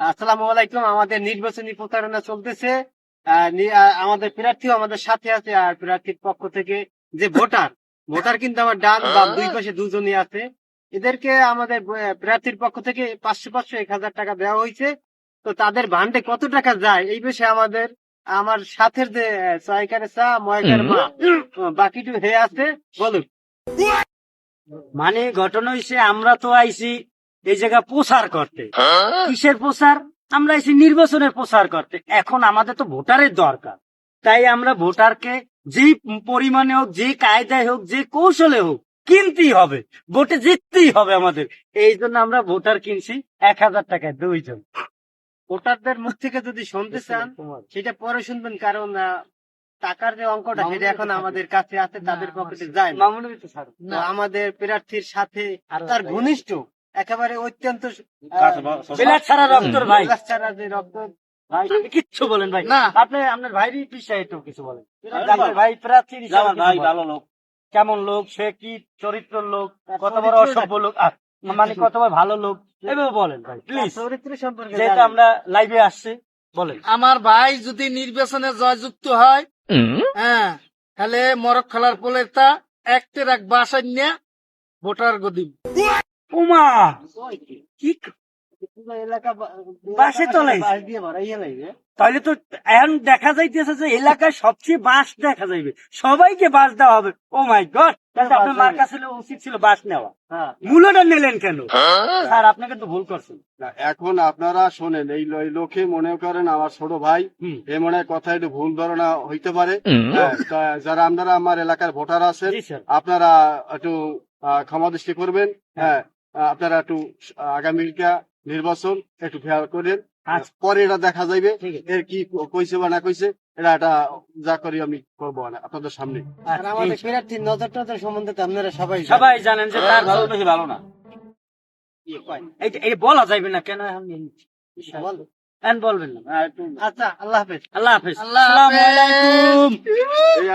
আসসালামু আলাইকুম। আমাদের নির্বাচনী প্রচারণা চলতেছে। আমাদের প্রার্থীও আমাদের সাথে আছে আর প্রার্থীর পক্ষ থেকে যে ভোটার ভোটার কিন্তু আমার ডান বা দুই পাশে দুজনই আছে। এদেরকে আমাদের প্রার্থীর পক্ষ থেকে পাঁচশো পাঁচশো এক হাজার টাকা দেওয়া হয়েছে। তো তাদের ভান্ডে কত টাকা যায়? এই বিষয়ে আমাদের আমার সাথের যে সহায়িকারে চা ময়কার মা বাকিটু হে আছে। বলুন। মানে ঘটনা হয়েছে আমরা তো আইছি এই জায়গা প্রচার করতে। কিসের প্রচার? আমরা আইছি নির্বাচনের প্রচার করতে। এখন আমাদের তো ভোটারের দরকার। তাই আমরা ভোটারকে যে পরিমাণে হোক যে কায়দায় হোক যে কৌশলে হোক কিনতেই হবে। ভোটে জিততেই হবে আমাদের। এই জন্য আমরা ভোটার কিনছি এক হাজার টাকায় দুইজন। ভোটারদের মুখ থেকে যদি শুনতে চান সেটা পরে শুনবেন কারণ টাকার যে অঙ্কটা সেটা এখন আমাদের কাছে আছে তাদের পকেটে যায় না। আমাদের প্রার্থীর সাথে তার ঘনিষ্ঠ একেবারে অত্যন্ত ছাড়া রক্তর ভাই। ছাড়া যে রক্ত ভাই কিচ্ছু বলেন ভাই। না। আপনি আপনার ভাইরই পিছায় একটু কিছু বলেন। ভাই প্রার্থী হিসাবে কিছু বলেন। লোক। কেমন লোক? সে কি চরিত্র লোক? কত বড় অসভ্য লোক? মানে কত বড় ভালো লোক? এভাবে বলেন ভাই প্লিজ চরিত্র সম্পর্কে যেহেতু আমরা লাইভে আসছি বলেন। আমার ভাই যদি নির্বাচনে জয়যুক্ত হয় হ্যাঁ তাহলে মরক খেলার পোলে তা একটের এক বাসায় নিয়ে ভোটার গদিম। উমা কি বাসে লাগবে। তাহলে তো এখন দেখা যাইতেছে যে এলাকায় সবচেয়ে বাস দেখা যাইবে। সবাইকে বাস দেওয়া হবে। Oh my God! আপনার মার কাছে উচিত ছিল বাস নেওয়া। হ্যাঁ। মূল্যটা নিলেন কেন? স্যার আপনাকে তো ভুল করছেন। এখন আপনারা শোনেন এই লো- লোকে মনে করেন আমার ছোট ভাই হুম। এ মনে হয় কথা একটু ভুল ধারণা হইতে পারে। হ্যাঁ, যারা আপনারা আমার এলাকার ভোটার আছেন আপনারা একটু আহ, ক্ষমা দৃষ্টি করবেন। হ্যাঁ আপনারা একটু আগামীকা নির্বাচন একটু খেয়াল করেন। আচ্ছা। পরে এটা দেখা যাইবে এর কি কইছে বা না কইছে এটা এটা যা করি আমি করব না আপনাদের সামনে। আমাদের প্রার্থীর নজর টজর সম্বন্ধে আপনারা সবাই সবাই জানেন যে তার ভালো বেশি ভালো না। কি কয়? এইটা এটা বলা যাবে না কেন। এখন বলবেন না। আচ্ছা আল্লাহ হাফেজ। আল্লাহ হাফেজ। আল্লাহ এই